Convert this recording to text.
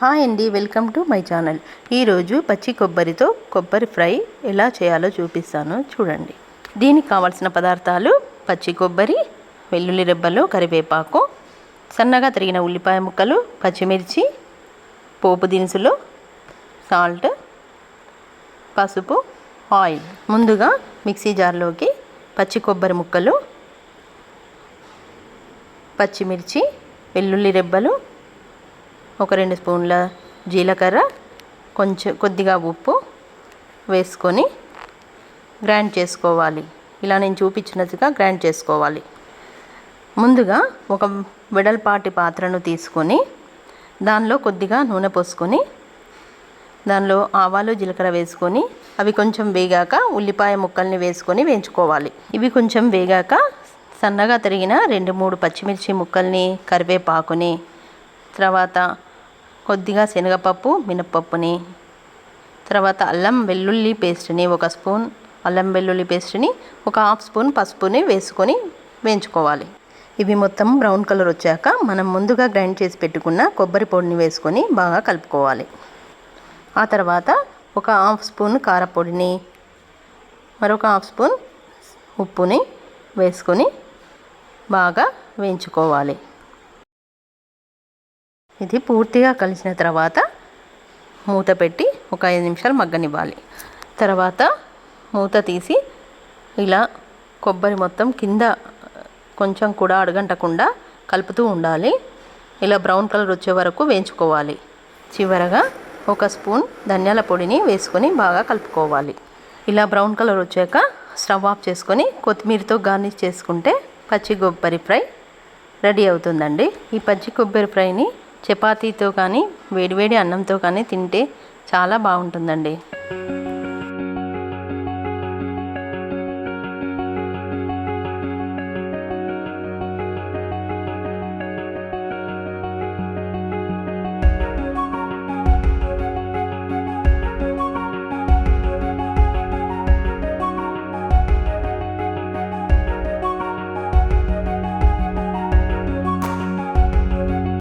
Hi అండి welcome to my channel. ఈరోజు పచ్చి కొబ్బరితో కొబ్బరి ఫ్రై ఎలా చేయాలో చూపిస్తాను చూడండి. దీనికి కావాల్సిన పదార్థాలు పచ్చి కొబ్బరి వెల్లుల్లి రెబ్బలు కరివేపాకు సన్నగా తరిగిన ఉల్లిపాయ ముక్కలు పచ్చిమిర్చి పోపు దినుసులు సాల్ట్ పసుపు ఆయిల్. ముందుగా మిక్సీ జార్లోకి పచ్చి కొబ్బరి ముక్కలు పచ్చిమిర్చి వెల్లుల్లి రెబ్బలు ఒక రెండు స్పూన్ల జీలకర్ర కొంచెం కొద్దిగా ఉప్పు వేసుకొని గ్రైండ్ చేసుకోవాలి. ఇలా నేను చూపించినట్టుగా గ్రైండ్ చేసుకోవాలి. ముందుగా ఒక వెడల్పాటి పాత్రను తీసుకొని దానిలో కొద్దిగా నూనె పోసుకొని దానిలో ఆవాలు జీలకర్ర వేసుకొని అవి కొంచెం వేగాక ఉల్లిపాయ ముక్కల్ని వేసుకొని వేయించుకోవాలి. ఇవి కొంచెం వేగాక సన్నగా తరిగిన రెండు మూడు పచ్చిమిర్చి ముక్కల్ని కరివేపాకుని తర్వాత కొద్దిగా శనగపప్పు మినప్పప్పుని. తర్వాత అల్లం వెల్లుల్లి పేస్ట్ని ఒక స్పూన్ అల్లం వెల్లుల్లి పేస్ట్ని ఒక హాఫ్ స్పూన్ పసుపుని వేసుకొని వేయించుకోవాలి. ఇవి మొత్తం బ్రౌన్ కలర్ వచ్చాక మనం ముందుగా గ్రైండ్ చేసి పెట్టుకున్న కొబ్బరి పొడిని వేసుకొని బాగా కలుపుకోవాలి. ఆ తర్వాత ఒక హాఫ్ స్పూన్ కారపొడిని మరొక హాఫ్ స్పూన్ ఉప్పుని వేసుకొని బాగా వేయించుకోవాలి. ఇది పూర్తిగా కలిసిన తర్వాత మూత పెట్టి ఒక ఐదు నిమిషాలు మగ్గనివ్వాలి. తర్వాత మూత తీసి ఇలా కొబ్బరి మొత్తం కింద కొంచెం కూడా అడగంటకుండా కలుపుతూ ఉండాలి. ఇలా బ్రౌన్ కలర్ వచ్చే వరకు వేయించుకోవాలి. చివరగా ఒక స్పూన్ ధనియాల పొడిని వేసుకొని బాగా కలుపుకోవాలి. ఇలా బ్రౌన్ కలర్ వచ్చాక స్టవ్ ఆఫ్ చేసుకొని కొత్తిమీరతో గార్నిష్ చేసుకుంటే పచ్చి కొబ్బరి ఫ్రై రెడీ అవుతుందండి. ఈ పచ్చి కొబ్బరి ఫ్రైని చపాతీతో కానీ వేడివేడి అన్నంతో కానీ తింటే చాలా బాగుంటుందండి.